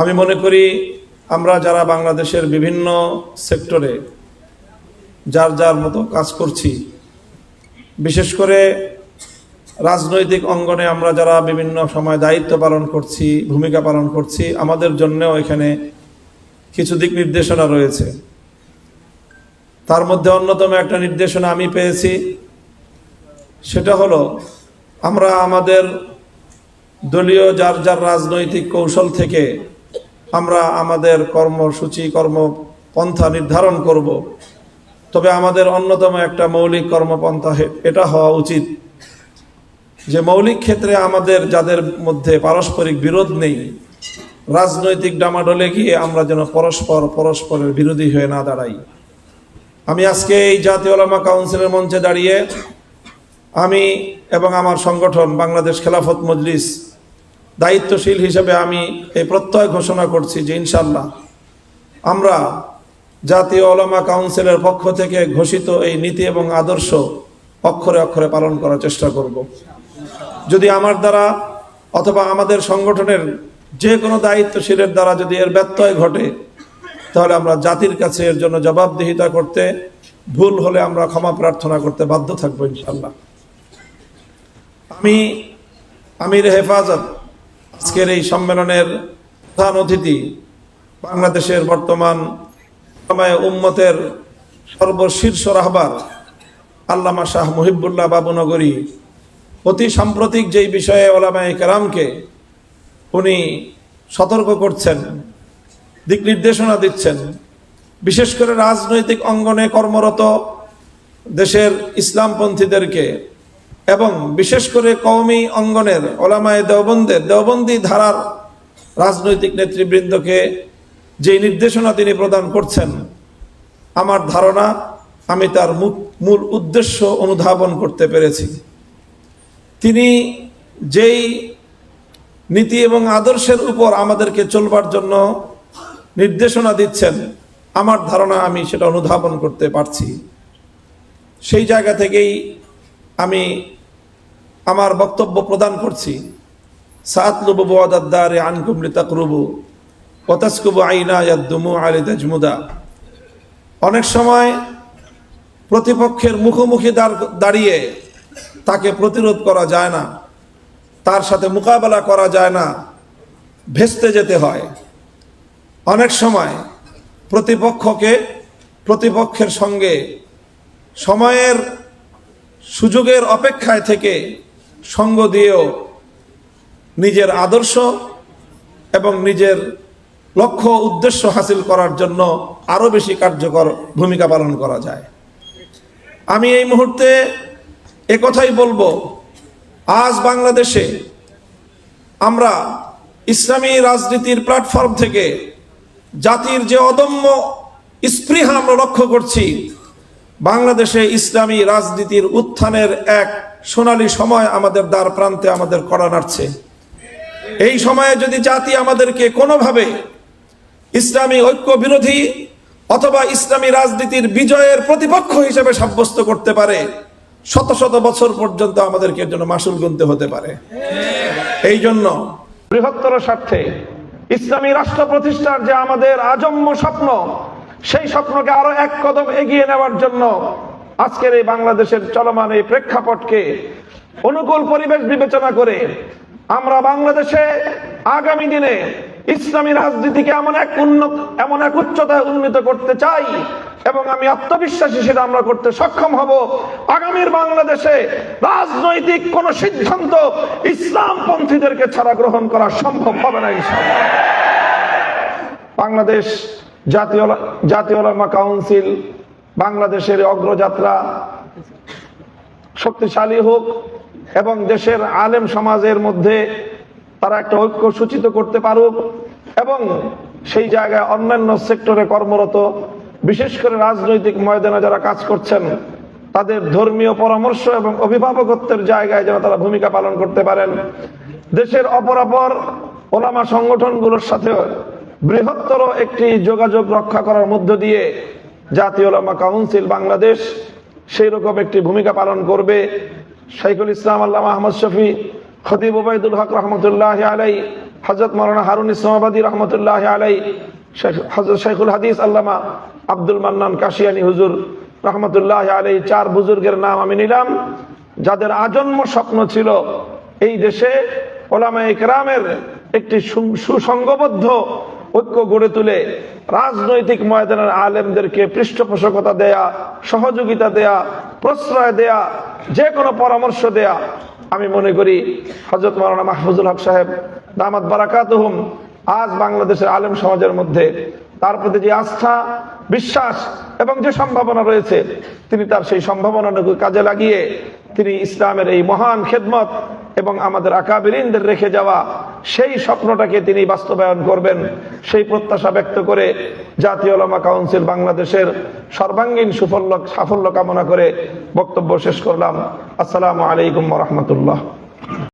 আমি মনে করি আমরা যারা বাংলাদেশের বিভিন্ন সেক্টরে যার যার মতো কাজ করছি, বিশেষ করে রাজনৈতিক অঙ্গনে আমরা যারা বিভিন্ন সময় দায়িত্ব পালন করছি, ভূমিকা পালন করছি, আমাদের জন্যেও এখানে কিছু দিক নির্দেশনা রয়েছে। তার মধ্যে অন্যতম একটা নির্দেশনা আমি পেয়েছি, সেটা হলো আমরা আমাদের দলীয় যার যার রাজনৈতিক কৌশল থেকে আমরা আমাদের কর্মসূচি, কর্মপন্থা নির্ধারণ করব। তবে আমাদের অন্যতম একটা মৌলিক কর্মপন্থা এটা হওয়া উচিত যে মৌলিক ক্ষেত্রে আমাদের যাদের মধ্যে পারস্পরিক বিরোধ নেই, রাজনৈতিক ডামাডোলে গিয়ে আমরা যেন পরস্পর পরস্পরের বিরোধী হয়ে না দাঁড়াই। আমি আজকে এই জাতীয় ওলামা কাউন্সিলের মঞ্চে দাঁড়িয়ে আমি এবং আমার সংগঠন বাংলাদেশ খেলাফত মজলিস দায়িত্বশীল হিসেবে আমি এই প্রত্যয় ঘোষণা করছি যে ইনশাল্লাহ আমরা জাতীয় ওলামা কাউন্সিলের পক্ষ থেকে ঘোষিত এই নীতি এবং আদর্শ অক্ষরে অক্ষরে পালন করার চেষ্টা করব। যদি আমার দ্বারা অথবা আমাদের সংগঠনের যে কোনো দায়িত্বশীলের দ্বারা যদি এর ব্যত্যয় ঘটে, তাহলে আমরা জাতির কাছে এর জন্য জবাবদিহিতা করতে, ভুল হলে আমরা ক্ষমা প্রার্থনা করতে বাধ্য থাকব ইনশাল্লাহ আমি আমির হেফাজত আজকের এই সম্মেলনের প্রধান অতিথি বাংলাদেশের বর্তমান উম্মতের সর্বশীর্ষ রাহবার আল্লামা শাহ মুহিবুল্লাহ বাবুনগরী। অতি সাম্প্রতিক যেই বিষয়ে ওলামায়ে কেরামকে উনি সতর্ক করছেন, দিক নির্দেশনা দিচ্ছেন, বিশেষ করে রাজনৈতিক অঙ্গনে কর্মরত দেশের ইসলামপন্থীদেরকে এবং বিশেষ করে কওমি অঙ্গনের ওলামায় দেওবন্দের, দেওবন্দি ধারার রাজনৈতিক নেতৃবৃন্দকে যে নির্দেশনা তিনি প্রদান করছেন, আমার ধারণা আমি তার মূল উদ্দেশ্য অনুধাবন করতে পেরেছি। তিনি যেই নীতি এবং আদর্শের উপর আমাদেরকে চলবার জন্য নির্দেশনা দিচ্ছেন, আমার ধারণা আমি সেটা অনুধাবন করতে পারছি। সেই জায়গা থেকেই আমি আমার বক্তব্য প্রদান করছি। আইনা অনেক সময় প্রতিপক্ষের মুখোমুখি দাঁড়- দাঁড়িয়ে তাকে প্রতিরোধ করা যায় না, তার সাথে মোকাবেলা করা যায় না, ভেস্তে যেতে হয়। অনেক সময় প্রতিপক্ষকে, প্রতিপক্ষের সঙ্গে সময়ের সুযোগের অপেক্ষায় থেকে সঙ্গ দিয়েও নিজের আদর্শ এবং নিজের লক্ষ্য উদ্দেশ্য হাসিল করার জন্য আরও বেশি কার্যকর ভূমিকা পালন করা যায়। আমি এই মুহূর্তে একথাই বলব, আজ বাংলাদেশে আমরা ইসলামী রাজনীতির প্ল্যাটফর্ম থেকে জাতির যে অদম্য স্পৃহা আমরা লক্ষ্য করছি, বাংলাদেশে ইসলামী রাজনীতির উত্থানের এক সোনালী সময় আমাদের দ্বার প্রান্তে আমাদের করা নাড়ছে। এই সময়ে যদি জাতি আমাদেরকে কোনোভাবে ইসলামী ঐক্য বিরোধী অথবা ইসলামী রাজনীতির বিজয়ের প্রতিপক্ষ হিসেবে সাব্যস্ত করতে পারে, শত শত বছর পর্যন্ত আমাদেরকে এর জন্য মাসুল গুনতে হতে পারে। এই জন্য বৃহত্তর স্বার্থে ইসলামী রাষ্ট্র প্রতিষ্ঠার যে আমাদের আজম্য স্বপ্ন, সেই স্বপ্নকে আরও এক কদম এগিয়ে নেওয়ার জন্য আজকের এই বাংলাদেশের চলমান এই প্রেক্ষাপটকে অনুকূল পরিবেশ বিবেচনা করে আমরা বাংলাদেশে আগামী দিনে ইসলামী রাজনীতিকে এমন এক উন্নত, এমন এক উচ্চতায় উন্নীত করতে চাই এবং আমি আত্মবিশ্বাসী সেটা আমরা করতে সক্ষম হব। আগামীর বাংলাদেশে রাজনৈতিক কোন সিদ্ধান্ত ইসলাম পন্থীদেরকে ছাড়া গ্রহণ করা সম্ভব হবে না বাংলাদেশ জাতীয় জাতীয় কাউন্সিল বাংলাদেশের অগ্রযাত্রা শক্তিশালী হোক এবং দেশের আলেম সমাজের মধ্যে তারা একটা ঐক্য সূচিত করতে পারুক এবং সেই জায়গায় অন্যান্য সেক্টরে কর্মরত, বিশেষ করে রাজনৈতিক ময়দানে যারা কাজ করছেন, তাদের ধর্মীয় পরামর্শ এবং অভিভাবকত্বের জায়গায় যেন তারা ভূমিকা পালন করতে পারেন। দেশের অপরাপর ওলামা সংগঠনগুলোর সাথে বৃহত্তর একটি যোগাযোগ রক্ষা করার মধ্য দিয়ে জাতীয় ওলামা কাউন্সিল বাংলাদেশ সেই রকম একটি ভূমিকা পালন করবে। শাইখুল ইসলাম আল্লাহ আহমদ শফি, খতিব ওবায়দুল হক রহমতুল্লাহ আলাই হজরত মৌলানা হারুন ইসলামাবাদী রহমতুল্লাহ আলাই হজরত শেখুল হাদিস আল্লামা আব্দুল মান্নান কাশিয়ানি হুজুর রহমতুল্লাহ আলাই চার বুজুর্গের নাম আমি নিলাম। যাদের আজন্ম স্বপ্ন ছিল এই দেশে ওলামা ইকরামের একটি সুসংঘবদ্ধ ঐক্য গড়ে তুলে রাজনৈতিক ময়দানের আলেমদেরকে পৃষ্ঠপোষকতা দেয়া, সহযোগিতা দেয়া, প্রশ্রয় দেয়া, যে কোনো পরামর্শ দেয়া। আমি মনে করি হজরত মৌলানা মাহফুজুল হক সাহেব, দামাত বারাকাতুহুম, আজ বাংলাদেশের আলেম সমাজের মধ্যে তার প্রতি যে আস্থা, বিশ্বাস এবং যে সম্ভাবনা রয়েছে, তিনি তার সেই সম্ভাবনাটুকু কাজে লাগিয়ে তিনি ইসলামের এই মহান খেদমত এবং আমাদের আকাবিরিনদের রেখে যাওয়া সেই স্বপ্নটাকে তিনি বাস্তবায়ন করবেন। সেই প্রত্যাশা ব্যক্ত করে জাতীয় লমা কাউন্সিল বাংলাদেশের সর্বাঙ্গীন সুফল সাফল্য কামনা করে বক্তব্য শেষ করলাম। আসসালামু আলাইকুম রহমতুল্লাহ।